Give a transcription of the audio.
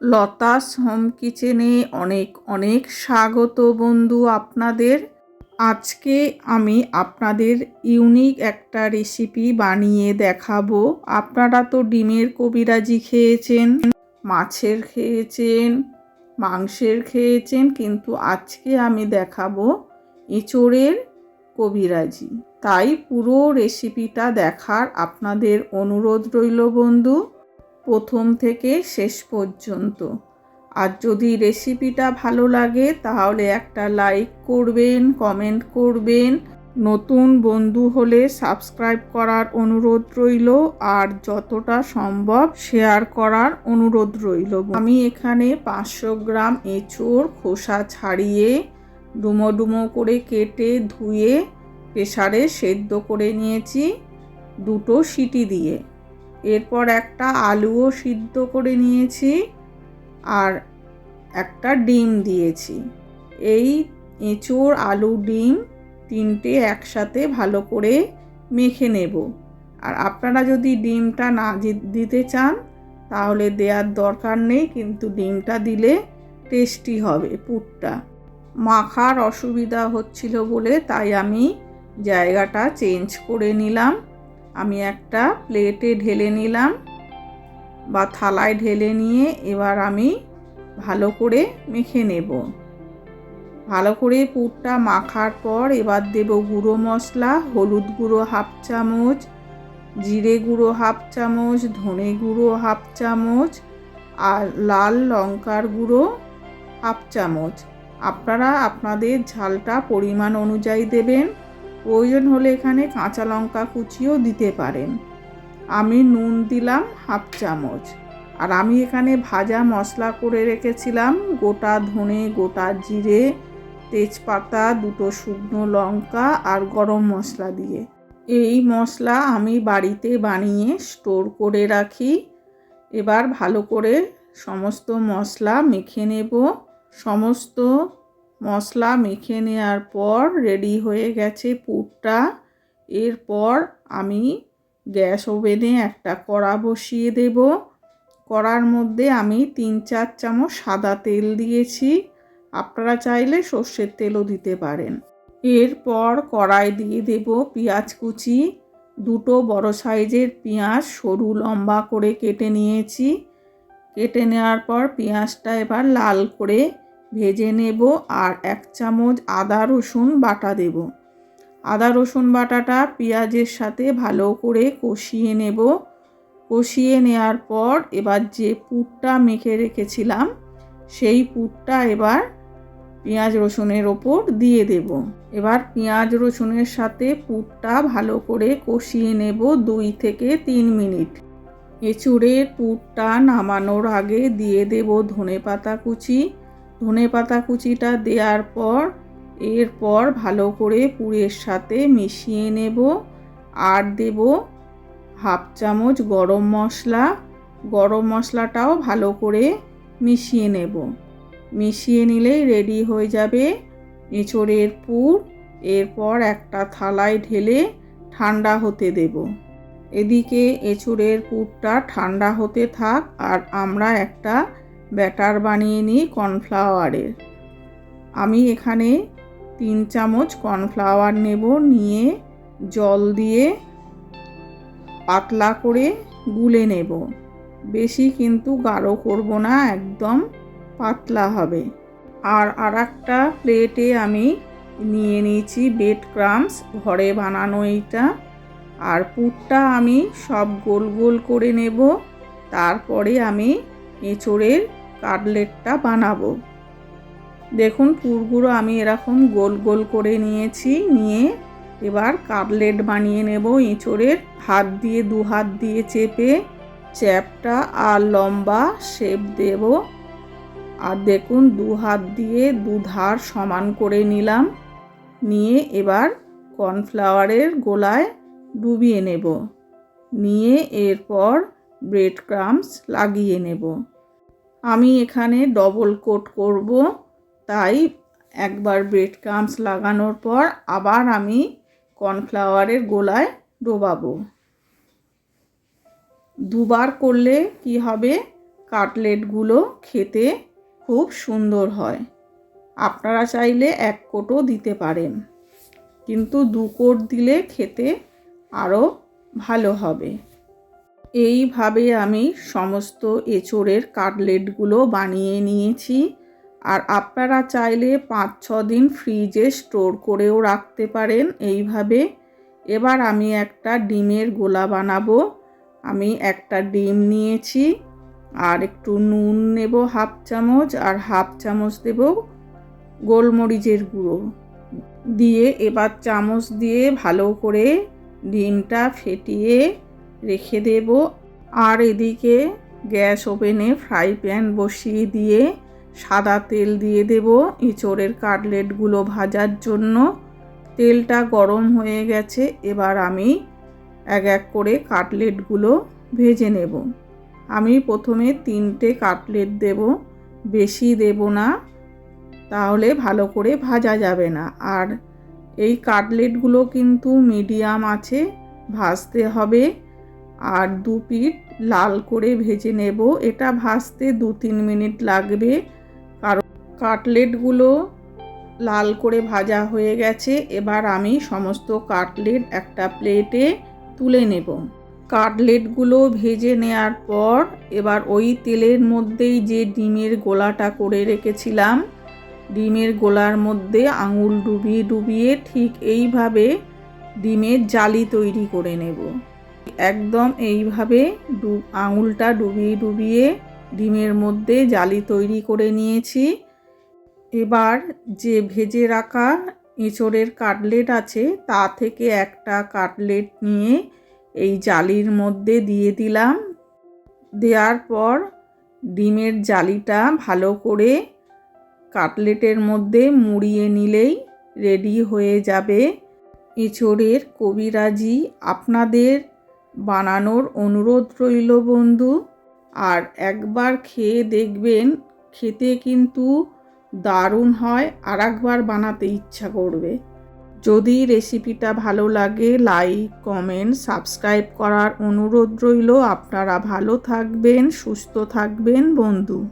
Lata's home কিচেনে অনেক অনেক স্বাগত বন্ধু আপনাদের। আজকে আমি আপনাদের ইউনিক একটা রেসিপি বানিয়ে দেখাবো। আপনারা তো ডিমের কবিরাজি খেয়েছেন, মাছের খেয়েছেন, মাংসের খেয়েছেন, কিন্তু আজকে আমি দেখাবো এঁচোড়ের কবিরাজি। তাই পুরো রেসিপিটা দেখার আপনাদের অনুরোধ রইল বন্ধু। প্রথম থেকে শেষ পর্যন্ত। আর যদি রেসিপিটা ভালো লাগে, তাহলে একটা লাইক করবেন কমেন্ট করবেন। নতুন বন্ধু হলে সাবস্ক্রাইব করার অনুরোধ রইল, আর যতটা সম্ভব শেয়ার করার অনুরোধ রইল। আমি এখানে পাঁচশো গ্রাম এঁচোড়, খোসা ছাড়িয়ে ডুমো ডুমো করে কেটে ধুয়ে প্রেসারে সেদ্ধ করে নিয়েছি। দুটো সিটি দিয়ে। এরপর একটা আলুও সিদ্ধ করে নিয়েছি আর একটা ডিম দিয়েছি। এই এঁচোড় আলু ডিম তিনটে একসাথে ভালো করে মেখে নেব। আর আপনারা যদি ডিমটা না দিতে চান, তাহলে দেওয়ার দরকার নেই, কিন্তু ডিমটা দিলে টেস্টি হবে পুরটা। মাখার অসুবিধা হচ্ছিল বলে তাই আমি জায়গাটা চেঞ্জ করে নিলাম। আমি একটা প্লেটে ঢেলে নিলাম বা থালায় ঢেলে নিয়ে এবার আমি ভালো করে মেখে নেব। ভালো করে পুরটা মাখার পর এবার দেব গুঁড়ো মশলা, হলুদ গুঁড়ো হাফ চামচ, জিরে গুঁড়ো হাফ চামচ, ধনে গুঁড়ো হাফ চামচ আর লাল লঙ্কার গুঁড়ো হাফ চামচ। আপনারা আপনাদের ঝালটা পরিমাণ অনুযায়ী দেবেন। প্রয়োজন হলে এখানে কাঁচা লঙ্কা কুচিও দিতে পারেন। আমি নুন দিলাম হাফ চামচ। আর আমি এখানে ভাজা মশলা করে রেখেছিলাম। গোটা ধনে, গোটা জিরে, তেজপাতা, দুটো শুকনো লঙ্কা আর গরম মশলা দিয়ে। এই মশলা আমি বাড়িতে বানিয়ে স্টোর করে রাখি। এবার ভালো করে সমস্ত মশলা মেখে নেব। সমস্ত মশলা মেখে নেওয়ার পর রেডি হয়ে গেছে পুরটা। এরপর আমি গ্যাস ওভেনে একটা কড়া বসিয়ে দেব। কড়ার মধ্যে আমি তিন চার চামচ সাদা তেল দিয়েছি। আপনারা চাইলে সর্ষের তেলও দিতে পারেন। এরপর কড়াই দিয়ে দেব পেঁয়াজ কুচি। দুটো বড় সাইজের পেঁয়াজ সরু লম্বা করে কেটে নিয়েছি। কেটে নেওয়ার পর পেঁয়াজটা এবার লাল করে ভেজে নেব আর এক চামচ আদা রসুন বাটা দেব। আদা রসুন বাটাটা পেঁয়াজের সাথে ভালো করে কষিয়ে নেব। কষিয়ে নেওয়ার পর এবার যে পুরটা মেখে রেখেছিলাম, সেই পুরটা এবার পেঁয়াজ রসুনের ওপর দিয়ে দেব। এবার পেঁয়াজ রসুনের সাথে পুরটা ভালো করে কষিয়ে নেব দুই থেকে তিন মিনিট। এঁচুড়ের পুরটা নামানোর আগে দিয়ে দেব ধনে পাতা কুচি। ধনে পাতা কুচিটা দেওয়ার পর, এরপর ভালো করে পুরের সাথে মিশিয়ে নেব। আর দেব হাফ চামচ গরম মশলা। গরম মশলাটাও ভালো করে মিশিয়ে নেব। মিশিয়ে নিলেই রেডি হয়ে যাবে এঁচড়ের পুর। এরপর একটা থালায় ঢেলে ঠান্ডা হতে দেব। এদিকে এঁচুড়ের পুরটা ঠান্ডা হতে থাক, আর আমরা একটা ব্যাটার বানিয়ে নিই কর্নফ্লাওয়ারের আমি এখানে তিন চামচ কর্নফ্লাওয়ার নেব, নিয়ে জল দিয়ে পাতলা করে গুলে নেব। বেশি কিন্তু গাঢ় করব না, একদম পাতলা হবে। আর আর একটা প্লেটে আমি নিয়ে নিয়েছি বেড ক্রামস, ঘরে বানানো এইটা। আর পুরটা আমি সব গোল গোল করে নেব। তারপরে আমি এঁচড়ের কাটলেটটা বানাবো। দেখুন পুরগুলো আমি এরকম গোল গোল করে নিয়েছি, নিয়ে এবার কাটলেট বানিয়ে নেব এঁচড়ের। হাত দিয়ে, দু হাত দিয়ে চেপে চ্যাপটা আর লম্বা শেপ দেব। আর দেখুন দু হাত দিয়ে দু ধার সমান করে নিলাম। নিয়ে এবার কর্নফ্লাওয়ারের গোলায় ডুবিয়ে নেব। নিয়ে এরপর ব্রেড ক্রামস লাগিয়ে নেব। আমি এখানে ডবল কোট করব। তাই একবার ব্রেড ক্রামস লাগানোর পর আবার আমি কর্নফ্লাওয়ারের গোলায় ডোবাবো। দুবার করলে কি হবে? কাটলেটগুলো খেতে খুব সুন্দর হয়। আপনারা চাইলে এক কোটও দিতে পারেন। কিন্তু দু কোট দিলে খেতে আরও ভালো হবে। এইভাবে আমি সমস্ত এঁচোড়ের কাটলেটগুলো বানিয়ে নিয়েছি। আর আপনারা চাইলে পাঁচ, ছ দিন ফ্রিজে স্টোর করেও রাখতে পারেন এইভাবে। এবার আমি একটা ডিমের গোলা বানাবো। আমি একটা ডিম নিয়েছি। আর একটু নুন নেব হাফ চামচ আর হাফ চামচ দেব গোলমরিচের গুঁড়ো। দিয়ে এবার চামচ দিয়ে ভালো করে ডিমটা ফেটিয়ে রেখে দেব। আর এদিকে গ্যাস ওভেনে ফ্রাই প্যান বসিয়ে দিয়ে সাদা তেল দিয়ে দেব এঁচোড়ের কাটলেটগুলো ভাজার জন্য। তেলটা গরম হয়ে গেছে, এবার আমি এক এক করে কাটলেটগুলো ভেজে নেব। আমি প্রথমে তিনটে কাটলেট দেব, বেশি দেব না, তাহলে ভালো করে ভাজা যাবে না। আর এই কাটলেটগুলো কিন্তু মিডিয়াম আছে, ভাজতে হবে। আর দু পিঠ লাল করে ভেজে নেব। এটা ভাজতে দু তিন মিনিট লাগবে। কারণ কাটলেটগুলো লাল করে ভাজা হয়ে গেছে। এবার আমি সমস্ত কাটলেট একটা প্লেটে তুলে নেব। কাটলেটগুলো ভেজে নেওয়ার পর এবার ওই তেলের মধ্যেই যে ডিমের গোলাটা করে রেখেছিলাম, ডিমের গোলার মধ্যে আঙুল ডুবিয়ে ডুবিয়ে ঠিক এইভাবে ডিমের জালি তৈরি করে নেব। একদম এইভাবে ডু আঙুলটা ডুবিয়ে ডুবিয়ে ডিমের মধ্যে জালি তৈরি করে নিয়েছি। এবার যে ভেজে রাখা এঁচোড়ের কাটলেট আছে, তা থেকে একটা কাটলেট নিয়ে এই জালির মধ্যে দিয়ে দিলাম। দেওয়ার পর ডিমের জালিটা ভালো করে কাটলেটের মধ্যে মুড়িয়ে নিলেই রেডি হয়ে যাবে। এঁচোড়ের কবিরাজি আপনাদের বানানোর অনুরোধ রইল, বন্ধু। আর একবার খেয়ে দেখবেন, খেতে কিন্তু দারুণ হয় আর একবার বানাতে ইচ্ছা করবে। যদি রেসিপিটা ভালো লাগে, লাইক, কমেন্ট, সাবস্ক্রাইব করার অনুরোধ রইল। আপনারা ভালো থাকবেন, সুস্থ থাকবেন, বন্ধু।